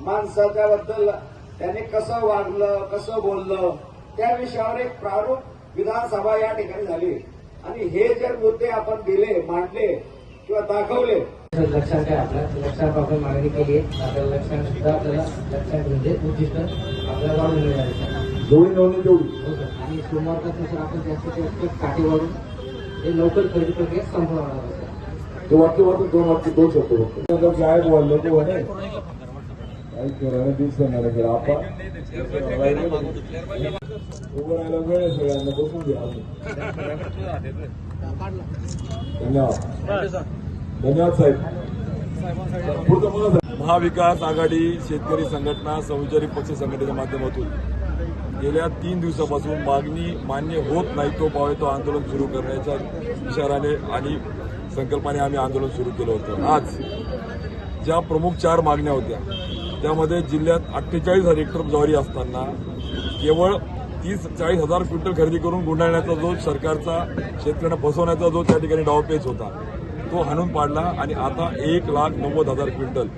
माणसाच्या बद्दल त्याने कसं वागलं कसं बोललं त्या विषयावर एक प्रारूप विधानसभा या ठिकाणी झाली. आणि हे जर मुद्दे आपण दिले मांडले किंवा दाखवले. लक्षात काय आपल्या लक्षात आपण मागणी केली आपल्याला लक्षात सुद्धा आपल्याला लक्षात म्हणजे उद्दिष्ट आपल्याला वाढून मिळालं जेवढी नोंदणी तेवढी हो आणि सोमवारपासून सर आपण जास्तीत जास्त काठी वाढून हे लवकर खरेदी प्रक्रिया संपवणार ते वाक्य वाटून दोन वाक्य दोन शब्द होते काय बोललो ते म्हणे. काही करायला दिवस नाही आपण उभं राहायला वेळ आहे सगळ्यांना. बसून घ्या. धन्यवाद. धन्यवाद साहेब. पुढचं. महाविकास आघाडी शेतकरी संघटना सहचारी पक्ष संघटनेच्या माध्यमातून. गेल्या तीन दिवसापासून मागणी मान्य होत नाही तो पावे तो आंदोलन सुरू करण्याच्या इशाराने आणि संकल्पाने आम्ही आंदोलन सुरू केलं होतं. आज ज्या प्रमुख चार मागण्या होत्या त्यामध्ये जिल्ह्यात अठ्ठेचाळीस हजार हेक्टर ज्वारी असताना केवळ तीस चाळीस हजार क्विंटल खरेदी करून गुंडाळण्याचा जो सरकारचा शेतकऱ्यांना फसवण्याचा जो त्या ठिकाणी डावपेच होता तो हाणून पाडला आणि आता एक लाख नव्वद हजार क्विंटल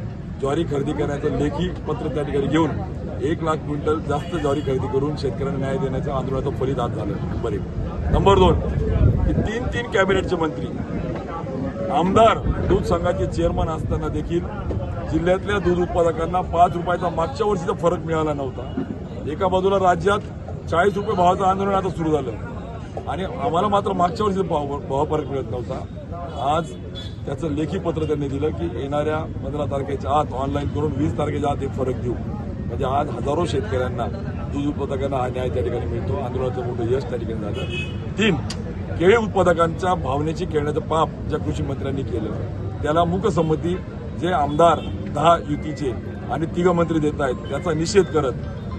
ज्वारी खरेदी करण्याचं लेखी पत्र त्या ठिकाणी घेऊन एक लाख क्विंटल जास्त ज्वारी खरेदी करून शेतकऱ्यांना न्याय देण्याच्या आंदोलनाचं फलित आज झालं. नंबर एक. नंबर दोन की तीन तीन कॅबिनेटचे मंत्री आमदार दूध संघाचे चेअरमन असताना देखील जिल्ह्यातल्या दूध उत्पादकांना पाच रुपयाचा मागच्या वर्षीचा फरक मिळाला नव्हता. एका बाजूला राज्यात चाळीस रुपये भावाचं आंदोलन आता सुरू झालं. आणि आम्हाला मात्र मागच्या वर्षी भाव भाव फरक मिळत नव्हता. आज त्याचं लेखी पत्र त्यांनी दिलं की येणाऱ्या पंधरा तारखेच्या आत ऑनलाईन करून वीस तारखेच्या आत एक फरक देऊ. म्हणजे आज हजारो शेतकऱ्यांना दूध उत्पादकांना हा न्याय त्या ठिकाणी मिळतो. आंदोलनाचं मोठं यश त्या ठिकाणी झालं. तीन केळी उत्पादकांच्या भावनेची खेळण्याचं पाप ज्या कृषी मंत्र्यांनी केलं त्याला मुकसंमती जे आमदार दहा युतीचे आणि तिघ मंत्री देत आहेत त्याचा निषेध करत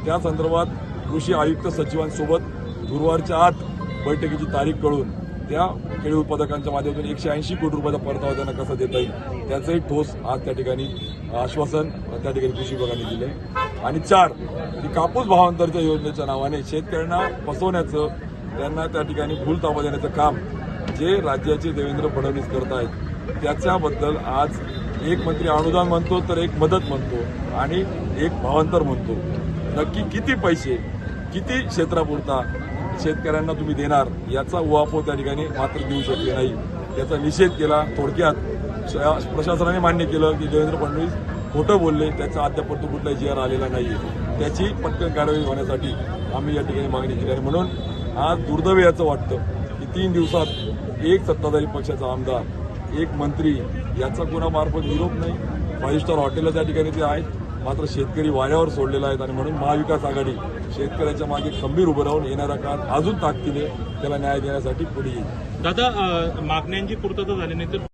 त्या संदर्भात कृषी आयुक्त सचिवांसोबत गुरुवारच्या आत बैठकीची तारीख कळून त्या केळी उत्पादकांच्या माध्यमातून एकशे ऐंशी कोटी रुपयाचा परतावा त्यांना कसा देता येईल त्याचंही ठोस आज त्या ठिकाणी आश्वासन त्या ठिकाणी कृषी विभागाने दिले आणि चार की कापूस भावांतरच्या योजनेच्या नावाने शेतकऱ्यांना फसवण्याचं त्यांना त्या ठिकाणी भूल ताबा देण्याचं काम जे राज्याचे देवेंद्र फडणवीस करत आहेत त्याच्याबद्दल आज एक मंत्री अनुदान म्हणतो तर एक मदत म्हणतो आणि एक भावांतर म्हणतो. नक्की किती पैसे किती क्षेत्रापुरता शेतकऱ्यांना तुम्ही देणार याचा उहापोह त्या ठिकाणी मात्र देऊ शकले नाही. याचा निषेध केला थोडक्यात. श- प्रशासनाने मान्य केलं की देवेंद्र फडणवीस खोटं बोलले त्याचा अद्यापर्यंत कुठलाही जी आर आलेला नाही त्याची पटकन कारवाई होण्यासाठी आम्ही या ठिकाणी मागणी केली आणि म्हणून आज दुर्दैव याचं वाटतं की तीन दिवसात एक सत्ताधारी पक्षाचा आमदार एक मंत्री याचा कोणामार्फत निरोप नाही. फाईव्ह स्टार हॉटेलला त्या ठिकाणी ते आहेत. मात्र शेतकरी वाऱ्यावर सोडलेला आहेत आणि म्हणून महाविकास आघाडी शेतकऱ्याच्या मागे खंबीर उभं राहून येणारा काळ अजून ताकदीने त्याला न्याय देण्यासाठी पुढे येईल. दादा मागण्यांची पूर्तता झाली नाही तर